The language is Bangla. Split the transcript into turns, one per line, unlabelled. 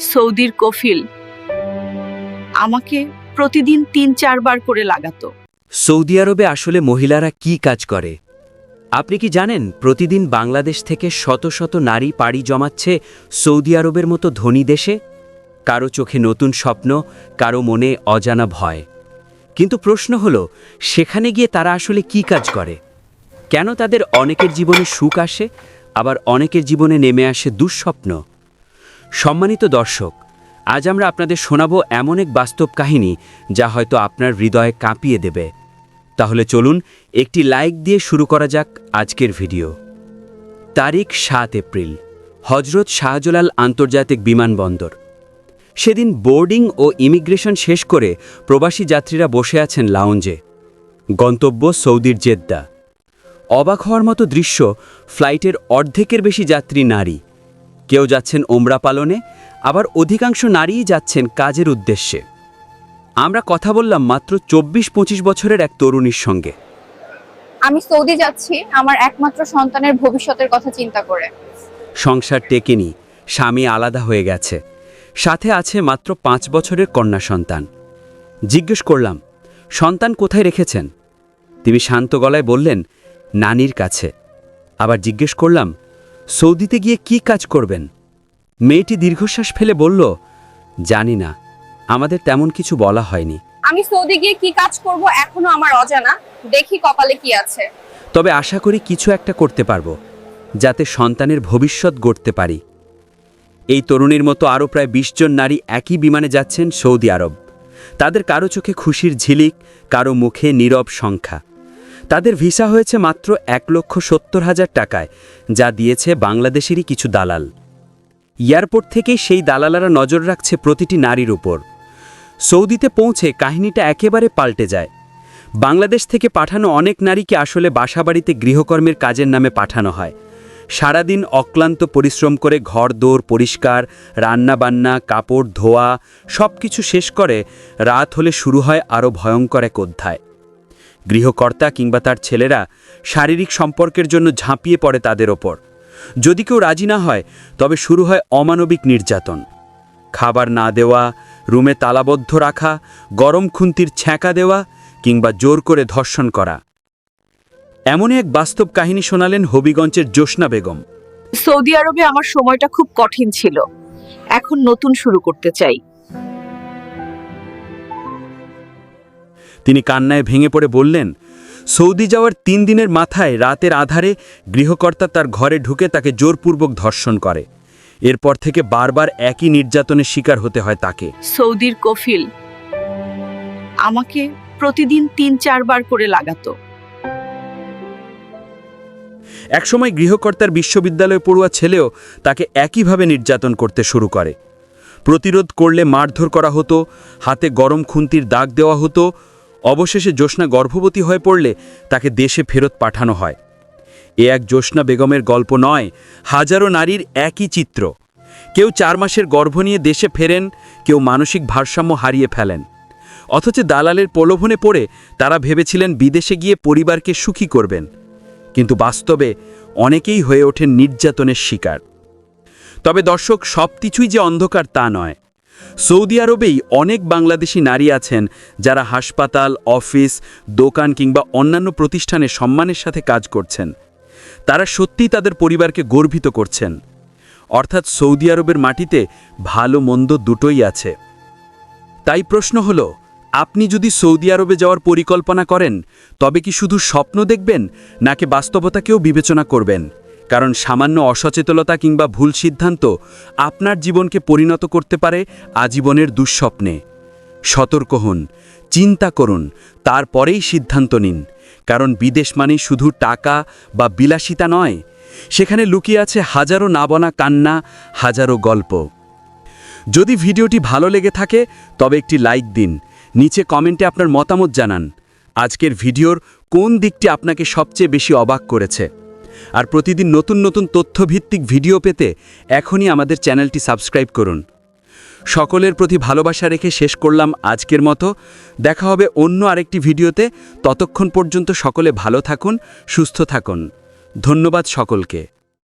সৌদির কফিল। আমাকে প্রতিদিন তিন, চারবার করে লাগাতো।
সৌদি আরবে আসলে মহিলারা কি কাজ করে? আপনি কি জানেন প্রতিদিন বাংলাদেশ থেকে শত শত নারী পাড়ি জমাচ্ছে সৌদি আরবের মতো ধনী দেশে? কারও চোখে নতুন স্বপ্ন, কারও মনে অজানা ভয়। কিন্তু প্রশ্ন হলো, সেখানে গিয়ে তারা আসলে কি কাজ করে? কেন তাদের অনেকের জীবনে সুখ আসে, আবার অনেকের জীবনে নেমে আসে দুঃস্বপ্ন? সম্মানিত দর্শক, আজ আমরা আপনাদের শোনাবো এমন এক বাস্তব কাহিনী যা হয়তো আপনার হৃদয়ে কাঁপিয়ে দেবে। তাহলে চলুন একটি লাইক দিয়ে শুরু করা যাক আজকের ভিডিও। তারিখ সাত এপ্রিল, হজরত শাহজালাল আন্তর্জাতিক বিমানবন্দর। সেদিন বোর্ডিং ও ইমিগ্রেশন শেষ করে প্রবাসী যাত্রীরা বসে আছেন লাউঞ্জে। গন্তব্য সৌদির জেদ্দা। অবাক হওয়ার মতো দৃশ্য ফ্লাইটের অর্ধেকের বেশি যাত্রী নারী। কেউ যাচ্ছেন ওমরা পালনে আবার অধিকাংশ নারীই যাচ্ছেন কাজের উদ্দেশ্যে। আমরা কথা বললাম মাত্র চব্বিশ পঁচিশ বছরের এক তরুণীর সঙ্গে।
আমি সৌদি যাচ্ছি আমার একমাত্র সন্তানের ভবিষ্যতের কথা চিন্তা করে।
সংসার টেকেনি স্বামী আলাদা হয়ে গেছে। সাথে আছে মাত্র পাঁচ বছরের কন্যা সন্তান। জিজ্ঞেস করলাম সন্তান কোথায় রেখেছেন? তিনি শান্ত গলায় বললেন নানির কাছে। আবার জিজ্ঞেস করলাম সৌদিতে গিয়ে কি কাজ করবেন? মেয়েটি দীর্ঘশ্বাস ফেলে বলল জানি না আমাদের তেমন কিছু বলা হয়নি।
আমি সৌদি গিয়ে কি কাজ করব এখনও আমার অজানা দেখি কপালে কি আছে।
তবে আশা করি কিছু একটা করতে পারব যাতে সন্তানের ভবিষ্যৎ গড়তে পারি। এই তরুণীর মতো আরও প্রায় ২০ জন নারী একই বিমানে যাচ্ছেন সৌদি আরব। তাদের কারও চোখে খুশির ঝিলিক কারও মুখে নীরব সংখ্যা তাদের ভিসা হয়েছে মাত্র এক লক্ষ সত্তর হাজার টাকায়, যা দিয়েছে বাংলাদেশেরই কিছু দালাল। এয়ারপোর্ট থেকেই সেই দালালারা নজর রাখছে প্রতিটি নারীর উপর। সৌদিতে পৌঁছে কাহিনীটা একেবারে পাল্টে যায়। বাংলাদেশ থেকে পাঠানো অনেক নারীকে আসলে বাসাবাড়িতে গৃহকর্মের কাজের নামে পাঠানো হয়। সারাদিন অক্লান্ত পরিশ্রম করে ঘর দৌড় পরিষ্কার, রান্নাবান্না, কাপড়, ধোয়া সব কিছু শেষ করে রাত হলে শুরু হয় আরও ভয়ঙ্কর এক অধ্যায়। গৃহকর্তা কিংবা তার ছেলেরা শারীরিক সম্পর্কের জন্য ঝাঁপিয়ে পড়ে তাদের ওপর। যদি কেউ রাজি না হয়, তবে শুরু হয় অমানবিক নির্যাতন। খাবার না দেওয়া, রুমে তালাবদ্ধ রাখা, গরম খুন্তির ছ্যাঁকা দেওয়া কিংবা জোর করে ধর্ষণ করা। এমনই এক বাস্তব কাহিনী শোনালেন হবিগঞ্জের জোসনা বেগম।
সৌদি আরবে আমার সময়টা খুব কঠিন ছিল। এখন নতুন শুরু করতে চাই।
তিনি কান্নায় ভেঙে পড়ে বললেন সৌদি যাওয়ার তিন দিনের মাথায় রাতের আধারে গৃহকর্তা তার ঘরে ঢুকে তাকে জোরপূর্বক ধর্ষণ করে। এরপর থেকে বারবার একই নির্যাতনের শিকার হতে হয় তাকে।
সৌদির কফিল আমাকে প্রতিদিন তিন চারবার করে লাগাতো।
একসময় গৃহকর্তার বিশ্ববিদ্যালয়ে পড়ুয়া ছেলেও তাকে একইভাবে নির্যাতন করতে শুরু করে। প্রতিরোধ করলে মারধর করা হতো হাতে গরম খুন্তির দাগ দেওয়া হতো অবশেষে জ্যোৎস্না গর্ভবতী হয়ে পড়লে তাকে দেশে ফেরত পাঠানো হয়। এ এক জ্যোৎস্না বেগমের গল্প নয়, হাজারো নারীর একই চিত্র। কেউ চার মাসের গর্ভ নিয়ে দেশে ফেরেন, কেউ মানসিক ভারসাম্য হারিয়ে ফেলেন। অথচ দালালের প্রলোভনে পড়ে তারা ভেবেছিলেন বিদেশে গিয়ে পরিবারকে সুখী করবেন। কিন্তু বাস্তবে অনেকেই হয়ে ওঠেন নির্যাতনের শিকার। তবে দর্শক সব কিছুই যে অন্ধকার তা নয়। সৌদি আরবেই অনেক বাংলাদেশি নারী আছেন যারা হাসপাতাল, অফিস, দোকান কিংবা অন্যান্য প্রতিষ্ঠানে সম্মানের সাথে কাজ করছেন। তারা সত্যিই তাদের পরিবারকে গর্বিত করছেন। অর্থাৎ সৌদি আরবের মাটিতে ভালো মন্দ দুটোই আছে। তাই প্রশ্ন হলো, আপনি যদি সৌদি আরবে যাওয়ার পরিকল্পনা করেন, তবে কি শুধু স্বপ্ন দেখবেন, নাকি বাস্তবতাকেও বিবেচনা করবেন? কারণ সামান্য অসচেতনতা কিংবা ভুল সিদ্ধান্ত আপনার জীবনকে পরিণত করতে পারে আজীবনের দুঃস্বপ্নে। সতর্ক হন, চিন্তা করুন, তারপরেই সিদ্ধান্ত নিন। কারণ বিদেশ মানে শুধু টাকা বা বিলাসিতা নয়, সেখানে লুকিয়ে আছে হাজারো নাবনা কান্না, হাজারো গল্প। যদি ভিডিওটি ভালো লেগে থাকে, তবে একটি লাইক দিন। নিচে কমেন্টে আপনার মতামত জানান। আজকের ভিডিওর কোন দিকটি আপনাকে সবচেয়ে বেশি অবাক করেছে? আর প্রতিদিন নতুন নতুন তথ্যভিত্তিক ভিডিও পেতে এখনই আমাদের চ্যানেলটি সাবস্ক্রাইব করুন। সকলের প্রতি ভালোবাসা রেখে শেষ করলাম আজকের মতো। দেখা হবে অন্য আরেকটি ভিডিওতে। ততক্ষণ পর্যন্ত সকলে ভালো থাকুন, সুস্থ থাকুন। ধন্যবাদ সকলকে।